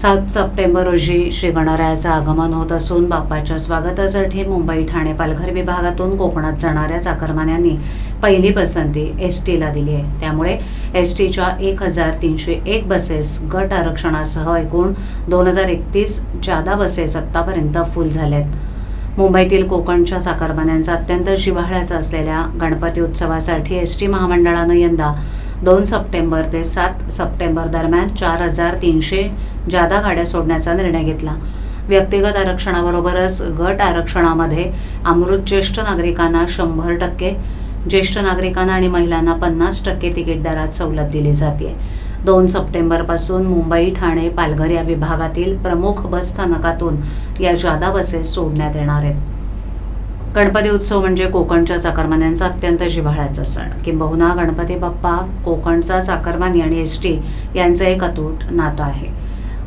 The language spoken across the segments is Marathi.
सात सप्टेंबर रोजी श्री गणरायाचं आगमन होत असून बाप्पाच्या स्वागतासाठी मुंबई ठाणे पालघर विभागातून कोकणात जाणाऱ्या चाकरमान्यांनी पहिली पसंती एस टीला दिली आहे. त्यामुळे एस टीच्या एक हजार तीनशे एक बसेस गट आरक्षणासह एकूण दोन हजार एकतीस जादा बसेस आत्तापर्यंत फुल झाल्यात. मुंबईतील कोकणच्या चाकरमान्यांचा अत्यंत जिव्हाळ्याचा असलेल्या गणपती उत्सवासाठी एस टी महामंडळानं यंदा दोन सप्टेंबर ते सात सप्टेंबर दरम्यान चार हजार तीनशे जादा गाड्या सोडण्याचा निर्णय घेतला. व्यक्तिगत आरक्षणाबरोबरच गट आरक्षणामध्ये अमृत ज्येष्ठ नागरिकांना शंभर टक्के ज्येष्ठ नागरिकांना आणि महिलांना पन्नास टक्के तिकीट दरात सवलत दिली जाते दोन सप्टेंबरपासून मुंबई ठाणे पालघर या विभागातील प्रमुख बस स्थानकातून या जादा बसेस सोडण्यात येणार आहेत. गणपती उत्सव म्हणजे कोकणच्या चाकरमान्यांचा अत्यंत जिव्हाळ्याचा सण. किंबहुना गणपती बाप्पा कोकणचा चाकरमानी आणि एस टी यांचं एक अतूट नातं आहे.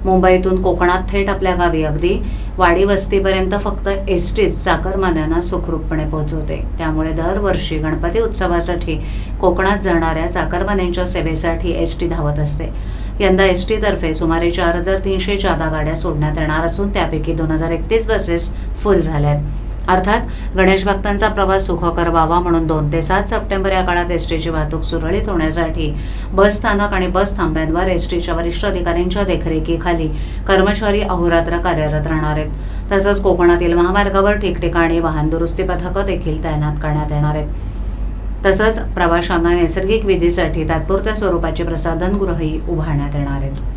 मुंबईतून कोकणात थेट आपल्या गावी अगदी वाडी वस्तीपर्यंत फक्त एस टीच चाकरमान्यांना सुखरूपपणे पोहोचवते. त्यामुळे दरवर्षी गणपती उत्सवासाठी कोकणात जाणाऱ्या चाकरमान्यांच्या सेवेसाठी एस टी धावत असते. यंदा एस टीतर्फे सुमारे चार हजार तीनशे जादा गाड्या सोडण्यात येणार असून त्यापैकी दोन हजार एकतीस बसेस फुल झाल्या आहेत अर्थात गणेश भक्तांचा प्रवास सुखकर व्हावा म्हणून दोन ते सात सप्टेंबर या काळात एस टीची वाहतूक सुरळीत होण्यासाठी बस स्थानक आणि बस थांब्यांवर एस टीच्या वरिष्ठ अधिकाऱ्यांच्या देखरेखीखाली कर्मचारी अहोरात्र कार्यरत राहणार आहेत. तसंच कोकणातील महामार्गावर ठिकठिकाणी वाहन दुरुस्ती पथकं देखील तैनात करण्यात येणार आहेत. तसंच प्रवाशांना नैसर्गिक विधीसाठी तात्पुरत्या स्वरूपाची प्रसाधनगृहही उभारण्यात येणार आहेत.